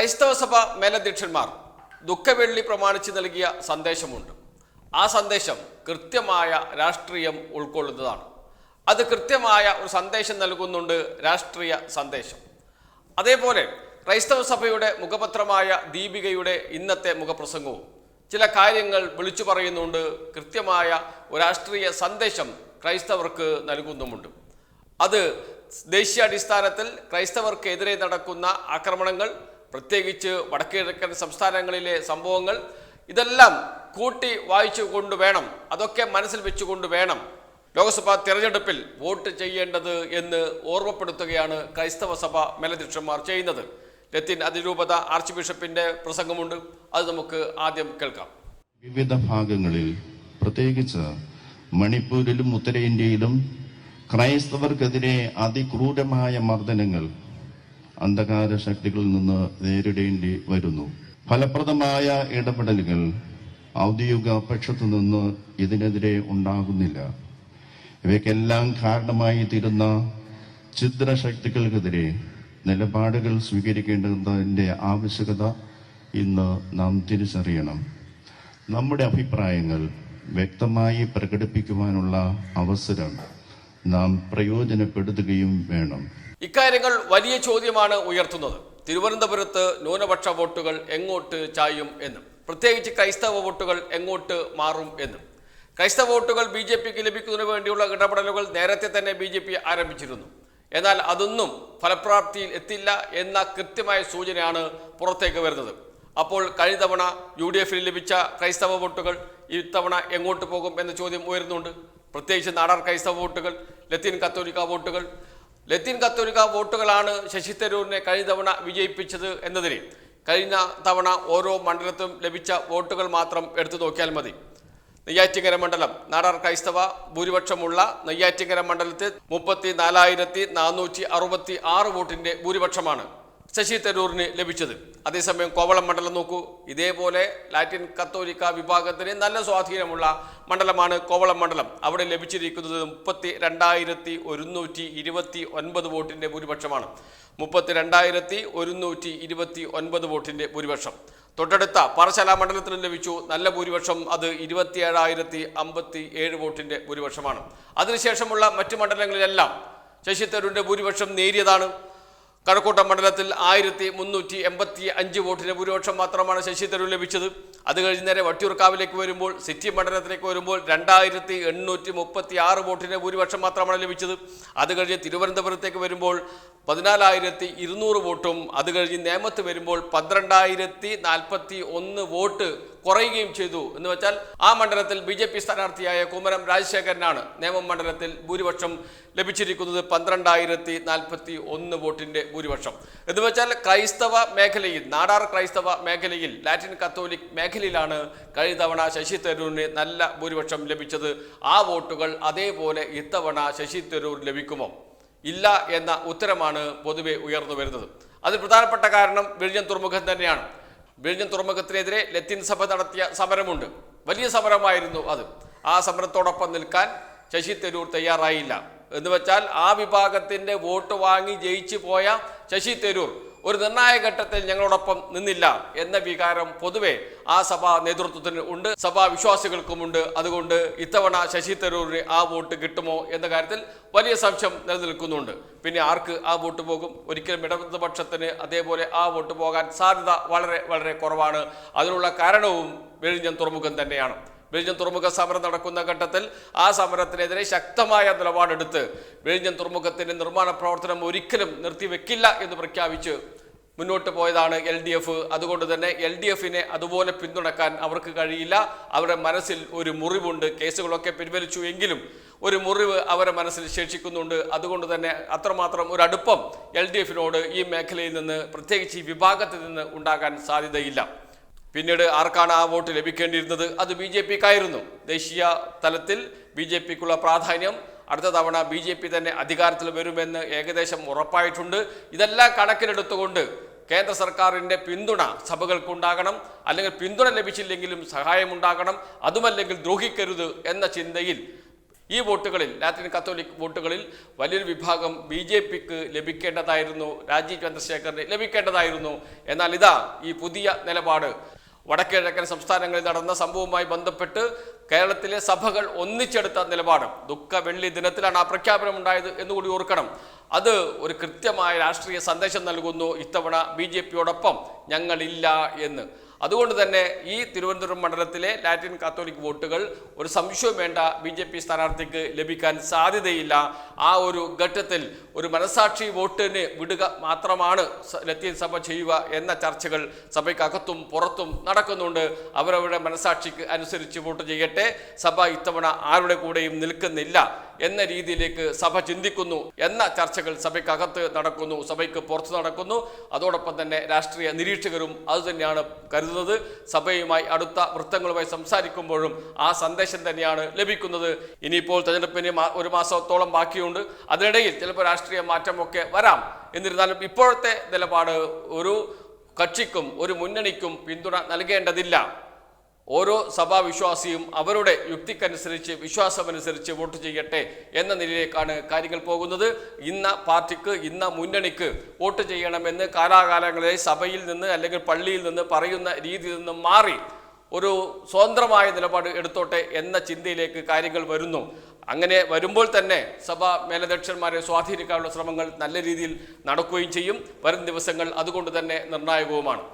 ക്രൈസ്തവ സഭ മേലധ്യക്ഷന്മാർ ദുഃഖവെള്ളി പ്രമാണിച്ച് നൽകിയ സന്ദേശമുണ്ട്. ആ സന്ദേശം കൃത്യമായ രാഷ്ട്രീയം ഉൾക്കൊള്ളുന്നതാണ്. അത് കൃത്യമായ ഒരു സന്ദേശം നൽകുന്നുണ്ട് രാഷ്ട്രീയ സന്ദേശം. അതേപോലെ ക്രൈസ്തവ സഭയുടെ മുഖപത്രമായ ദീപികയുടെ ഇന്നത്തെ മുഖപ്രസംഗവും ചില കാര്യങ്ങൾ വിളിച്ചു പറയുന്നുണ്ട്. കൃത്യമായ ഒരു രാഷ്ട്രീയ സന്ദേശം ക്രൈസ്തവർക്ക് നൽകുന്നുമുണ്ട്. അത് ദേശീയാടിസ്ഥാനത്തിൽ ക്രൈസ്തവർക്കെതിരെ നടക്കുന്ന ആക്രമണങ്ങൾ പ്രത്യേകിച്ച് വടക്കിഴക്കൻ സംസ്ഥാനങ്ങളിലെ സംഭവങ്ങൾ ഇതെല്ലാം കൂട്ടി വായിച്ചു കൊണ്ട് വേണം അതൊക്കെ മനസ്സിൽ വെച്ചുകൊണ്ട് വേണം ലോക്സഭാ തിരഞ്ഞെടുപ്പിൽ വോട്ട് ചെയ്യേണ്ടത് എന്ന് ഓർമ്മപ്പെടുത്തുകയാണ് ക്രൈസ്തവ സഭ മേലധ്യക്ഷന്മാർ ചെയ്യുന്നത്. ലത്തീൻ അതിരൂപത ആർച്ച് ബിഷപ്പിന്റെ പ്രസംഗമുണ്ട് അത് നമുക്ക് ആദ്യം കേൾക്കാം. വിവിധ ഭാഗങ്ങളിൽ പ്രത്യേകിച്ച് മണിപ്പൂരിലും ഉത്തരേന്ത്യയിലും ക്രൈസ്തവർക്കെതിരെ അതിക്രൂരമായ മർദ്ദനങ്ങൾ അന്ധകാര ശക്തികളിൽ നിന്ന് നേരിടേണ്ടി വരുന്നു. ഫലപ്രദമായ ഇടപെടലുകൾ ഔദ്യോഗിക പക്ഷത്തു നിന്ന് ഇതിനെതിരെ ഉണ്ടാകുന്നില്ല. ഇവയ്ക്കെല്ലാം കാരണമായി തീരുന്ന ഛിദ്രശക്തികൾക്കെതിരെ നിലപാടുകൾ സ്വീകരിക്കേണ്ടതിന്റെ ആവശ്യകത ഇന്ന് നാം തിരിച്ചറിയണം. നമ്മുടെ അഭിപ്രായങ്ങൾ വ്യക്തമായി പ്രകടിപ്പിക്കുവാനുള്ള അവസരം നാം പ്രയോജനപ്പെടുത്തുകയും വേണം. ഇക്കാര്യങ്ങൾ വലിയ ചോദ്യമാണ് ഉയർത്തുന്നത്. തിരുവനന്തപുരത്ത് ന്യൂനപക്ഷ വോട്ടുകൾ എങ്ങോട്ട് ചായും എന്നും പ്രത്യേകിച്ച് ക്രൈസ്തവ വോട്ടുകൾ എങ്ങോട്ട് മാറും എന്നും. ക്രൈസ്തവ വോട്ടുകൾ ബി ജെ പിക്ക് ലഭിക്കുന്നതിന് വേണ്ടിയുള്ള ഇടപെടലുകൾ നേരത്തെ തന്നെ ബി ജെ പി ആരംഭിച്ചിരുന്നു. എന്നാൽ അതൊന്നും ഫലപ്രാപ്തിയിൽ എത്തില്ല എന്ന കൃത്യമായ സൂചനയാണ് പുറത്തേക്ക് വരുന്നത്. അപ്പോൾ കഴിഞ്ഞ തവണ യു ഡി എഫിൽ ലഭിച്ച ക്രൈസ്തവ വോട്ടുകൾ ഇത്തവണ എങ്ങോട്ട് പോകും എന്ന ചോദ്യം ഉയരുന്നുണ്ട്. പ്രത്യേകിച്ച് നാടാർ ക്രൈസ്തവ വോട്ടുകൾ ലത്തീൻ കത്തോലിക്ക വോട്ടുകൾ ലത്തീൻ കത്തോലിക്ക വോട്ടുകളാണ് ശശി തരൂരിനെ കഴിഞ്ഞ തവണ വിജയിപ്പിച്ചത് എന്നതിന് കഴിഞ്ഞ തവണ ഓരോ മണ്ഡലത്തും ലഭിച്ച വോട്ടുകൾ മാത്രം എടുത്തു നോക്കിയാൽ മതി. നെയ്യാറ്റിങ്കര മണ്ഡലം നാടാർ ക്രൈസ്തവ ഭൂരിപക്ഷമുള്ള നെയ്യാറ്റിങ്കര മണ്ഡലത്തിൽ മുപ്പത്തി നാലായിരത്തി നാനൂറ്റി അറുപത്തി ആറ് വോട്ടിന്റെ ഭൂരിപക്ഷമാണ്. ശശി തരൂറിന് ലഭിച്ചത്. അതേസമയം കോവളം മണ്ഡലം നോക്കൂ. ഇതേപോലെ ലാറ്റിൻ കത്തോലിക്ക വിഭാഗത്തിന് നല്ല സ്വാധീനമുള്ള മണ്ഡലമാണ് കോവളം മണ്ഡലം. അവിടെ ലഭിച്ചിരിക്കുന്നത് മുപ്പത്തി രണ്ടായിരത്തി ഒരുന്നൂറ്റി ഇരുപത്തി ഒൻപത് വോട്ടിന്റെ ഭൂരിപക്ഷമാണ്. മുപ്പത്തി രണ്ടായിരത്തി ഒരുന്നൂറ്റി ഇരുപത്തി ഒൻപത് വോട്ടിന്റെ ഭൂരിപക്ഷം. തൊട്ടടുത്ത പാറശാല മണ്ഡലത്തിന് ലഭിച്ചു. നല്ല ഭൂരിപക്ഷം അത് ഇരുപത്തിയേഴായിരത്തി അമ്പത്തി ഏഴ് വോട്ടിന്റെ ഭൂരിപക്ഷമാണ്. അതിനുശേഷമുള്ള മറ്റു മണ്ഡലങ്ങളിലെല്ലാം ശശി തരൂരിന്റെ ഭൂരിപക്ഷം നേരിയതാണ്. കഴക്കൂട്ടം മണ്ഡലത്തിൽ ആയിരത്തി മുന്നൂറ്റി എൺപത്തി അഞ്ച് വോട്ടിന് ഭൂരിപക്ഷം മാത്രമാണ് ശശി തരൂർ ലഭിച്ചത്. അത് കഴിഞ്ഞ് നേരെ വട്ടിയൂർക്കാവിലേക്ക് വരുമ്പോൾ സിറ്റി മണ്ഡലത്തിലേക്ക് വരുമ്പോൾ രണ്ടായിരത്തി എണ്ണൂറ്റി മുപ്പത്തി ആറ് വോട്ടിന് ഭൂരിപക്ഷം മാത്രമാണ് ലഭിച്ചത്. അത് കഴിഞ്ഞ് തിരുവനന്തപുരത്തേക്ക് വരുമ്പോൾ പതിനാലായിരത്തി ഇരുന്നൂറ് വോട്ടും അത് കഴിഞ്ഞ് നേമത്ത് വരുമ്പോൾ പന്ത്രണ്ടായിരത്തി നാൽപ്പത്തി ഒന്ന് വോട്ട് കുറയുകയും ചെയ്തു എന്ന് വെച്ചാൽ ആ മണ്ഡലത്തിൽ ബി ജെ പി സ്ഥാനാർത്ഥിയായ കുമരം രാജശേഖരനാണ്. നേമം മണ്ഡലത്തിൽ ഭൂരിപക്ഷം ലഭിച്ചിരിക്കുന്നത് പന്ത്രണ്ടായിരത്തി നാൽപ്പത്തി ഒന്ന് വോട്ടിന്റെ ഭൂരിപക്ഷം. എന്ന് വെച്ചാൽ ക്രൈസ്തവ മേഖലയിൽ നാടാർ ക്രൈസ്തവ മേഖലയിൽ ലാറ്റിൻ കത്തോലിക് മേഖലയിലാണ് കഴിഞ്ഞ തവണ ശശി തരൂരിന് നല്ല ഭൂരിപക്ഷം ലഭിച്ചത്. ആ വോട്ടുകൾ അതേപോലെ ഇത്തവണ ശശി തരൂർ ലഭിക്കുമോ? ഇല്ല എന്ന ഉത്തരമാണ് പൊതുവെ ഉയർന്നു വരുന്നത്. അതിൽ പ്രധാനപ്പെട്ട കാരണം വിഴിഞ്ഞം തുറമുഖം തന്നെയാണ്. വിഴിഞ്ഞം തുറമുഖത്തിനെതിരെ ലത്തീൻ സഭ നടത്തിയ സമരമുണ്ട്. വലിയ സമരമായിരുന്നു അത്. ആ സമരത്തോടൊപ്പം നിൽക്കാൻ ശശി തരൂർ തയ്യാറായില്ല. എന്ന് വെച്ചാൽ ആ വിഭാഗത്തിന്റെ വോട്ട് വാങ്ങി ജയിച്ചു പോയ ശശി തരൂർ ഒരു നിർണായക ഘട്ടത്തിൽ ഞങ്ങളോടൊപ്പം നിന്നില്ല എന്ന വികാരം പൊതുവെ ആ സഭാ നേതൃത്വത്തിന് ഉണ്ട്. സഭാ വിശ്വാസികൾക്കുമുണ്ട് അതുകൊണ്ട് ഇത്തവണ ശശി തരൂരിന് ആ വോട്ട് കിട്ടുമോ എന്ന കാര്യത്തിൽ വലിയ സംശയം നിലനിൽക്കുന്നുണ്ട്. പിന്നെ ആർക്ക് ആ വോട്ട് പോകും? ഒരിക്കലും ഇടതുപക്ഷത്തിന് അതേപോലെ ആ വോട്ട് പോകാൻ സാധ്യത വളരെ വളരെ കുറവാണ്. അതിനുള്ള കാരണവും വെളിഞ്ഞം തുറമുഖം തന്നെയാണ്. വിഴിഞ്ഞം തുറമുഖ സമരം നടക്കുന്ന ഘട്ടത്തിൽ ആ സമരത്തിനെതിരെ ശക്തമായ നിലപാടെടുത്ത് വിഴിഞ്ഞം തുറമുഖത്തിന്റെ നിർമ്മാണ പ്രവർത്തനം ഒരിക്കലും നിർത്തിവെക്കില്ല എന്ന് പ്രഖ്യാപിച്ച് മുന്നോട്ട് പോയതാണ് എൽ ഡി എഫ്. അതുകൊണ്ട് തന്നെ എൽ ഡി എഫിനെ അതുപോലെ പിന്തുണക്കാൻ അവർക്ക് കഴിയില്ല. അവരുടെ മനസ്സിൽ ഒരു മുറിവുണ്ട്. കേസുകളൊക്കെ പിൻവലിച്ചു എങ്കിലും ഒരു മുറിവ് അവരുടെ മനസ്സിൽ ശേഷിക്കുന്നുണ്ട്. അതുകൊണ്ട് തന്നെ അത്രമാത്രം ഒരു അടുപ്പം എൽ ഡി എഫിനോട് ഈ മേഖലയിൽ നിന്ന് പ്രത്യേകിച്ച് ഈ വിഭാഗത്തിൽ നിന്ന് ഉണ്ടാകാൻ സാധ്യതയില്ല. പിന്നീട് ആർക്കാണ് ആ വോട്ട് ലഭിക്കേണ്ടിയിരുന്നത്? അത് ബി ജെ പിക്കായിരുന്നു. ദേശീയ തലത്തിൽ ബി ജെ പിക്കുള്ള പ്രാധാന്യം അടുത്ത തവണ ബി ജെ പി തന്നെ അധികാരത്തിൽ വരുമെന്ന് ഏകദേശം ഉറപ്പായിട്ടുണ്ട്. ഇതെല്ലാം കണക്കിലെടുത്തുകൊണ്ട് കേന്ദ്ര സർക്കാരിന്റെ പിന്തുണ സഭകൾക്കുണ്ടാകണം. അല്ലെങ്കിൽ പിന്തുണ ലഭിച്ചില്ലെങ്കിലും സഹായമുണ്ടാകണം. അതുമല്ലെങ്കിൽ ദ്രോഹിക്കരുത് എന്ന ചിന്തയിൽ ഈ വോട്ടുകളിൽ ലാറ്റിൻ കത്തോലിക് വോട്ടുകളിൽ വലിയൊരു വിഭാഗം ബി ജെ പിക്ക് ലഭിക്കേണ്ടതായിരുന്നു. രാജീവ് ചന്ദ്രശേഖറിന് ലഭിക്കേണ്ടതായിരുന്നു. എന്നാൽ ഇതാ ഈ പുതിയ നിലപാട്. വടക്കിഴക്കൻ സംസ്ഥാനങ്ങളിൽ നടന്ന സംഭവവുമായി ബന്ധപ്പെട്ട് കേരളത്തിലെ സഭകൾ ഒന്നിച്ചെടുത്ത നിലപാട്. ദുഃഖ വെള്ളി ദിനത്തിലാണ് ആ പ്രഖ്യാപനം ഉണ്ടായത് എന്നുകൂടി ഓർക്കണം. അത് ഒരു കൃത്യമായ രാഷ്ട്രീയ സന്ദേശം നൽകുന്നു ഇത്തവണ ബി ജെ പിയോടൊപ്പം ഞങ്ങളില്ല എന്ന്. അതുകൊണ്ട് തന്നെ ഈ തിരുവനന്തപുരം മണ്ഡലത്തിലെ ലാറ്റിൻ കാത്തോലിക് വോട്ടുകൾ ഒരു സംശയവും വേണ്ട ബി ജെ പി സ്ഥാനാർത്ഥിക്ക് ലഭിക്കാൻ സാധ്യതയില്ല. ആ ഒരു ഘട്ടത്തിൽ ഒരു മനസാക്ഷി വോട്ടിന് വിടുക മാത്രമാണ് ലത്തീൻ സഭ ചെയ്യുക എന്ന ചർച്ചകൾ സഭയ്ക്കകത്തും പുറത്തും നടക്കുന്നുണ്ട്. അവരവരുടെ മനസാക്ഷിക്ക് അനുസരിച്ച് വോട്ട് ചെയ്യട്ടെ. സഭ ഇത്തവണ ആരുടെ കൂടെയും നിൽക്കുന്നില്ല. എന്ന രീതിയിലേക്ക് സഭ ചിന്തിക്കുന്നു എന്ന ചർച്ചകൾ സഭയ്ക്കകത്ത് നടക്കുന്നു സഭയ്ക്ക് പുറത്ത് നടക്കുന്നു. അതോടൊപ്പം തന്നെ രാഷ്ട്രീയ നിരീക്ഷകരും അതുതന്നെയാണ് കരുതുന്നത്. സഭയുമായി അടുത്ത വൃത്തങ്ങളുമായി സംസാരിക്കുമ്പോഴും ആ സന്ദേശം തന്നെയാണ് ലഭിക്കുന്നത്. ഇനിയിപ്പോൾ തെരഞ്ഞെടുപ്പിന് ഒരു മാസത്തോളം ബാക്കിയുണ്ട്. അതിനിടയിൽ ചിലപ്പോൾ രാഷ്ട്രീയ മാറ്റമൊക്കെ വരാം. എന്നിരുന്നാലും ഇപ്പോഴത്തെ നിലപാട് ഒരു കക്ഷിക്കും ഒരു മുന്നണിക്കും പിന്തുണ നൽകേണ്ടതില്ല. ഓരോ സഭാവിശ്വാസിയും അവരുടെ യുക്തിക്കനുസരിച്ച് വിശ്വാസമനുസരിച്ച് വോട്ട് ചെയ്യട്ടെ എന്ന നിലയിലേക്കാണ് കാര്യങ്ങൾ പോകുന്നത്. ഇന്ന പാർട്ടിക്ക് ഇന്ന മുന്നണിക്ക് വോട്ട് ചെയ്യണമെന്ന് കാലാകാലങ്ങളെ സഭയിൽ നിന്ന് അല്ലെങ്കിൽ പള്ളിയിൽ നിന്ന് പറയുന്ന രീതിയിൽ നിന്ന് മാറി ഒരു സ്വതന്ത്രമായ നിലപാട് എടുത്തോട്ടെ എന്ന ചിന്തയിലേക്ക് കാര്യങ്ങൾ വരുന്നു. അങ്ങനെ വരുമ്പോൾ തന്നെ സഭ മേലധ്യക്ഷന്മാരെ സ്വാധീനിക്കാനുള്ള ശ്രമങ്ങൾ നല്ല രീതിയിൽ നടക്കുകയും ചെയ്യും. വരും ദിവസങ്ങൾ അതുകൊണ്ട് തന്നെ നിർണായകവുമാണ്.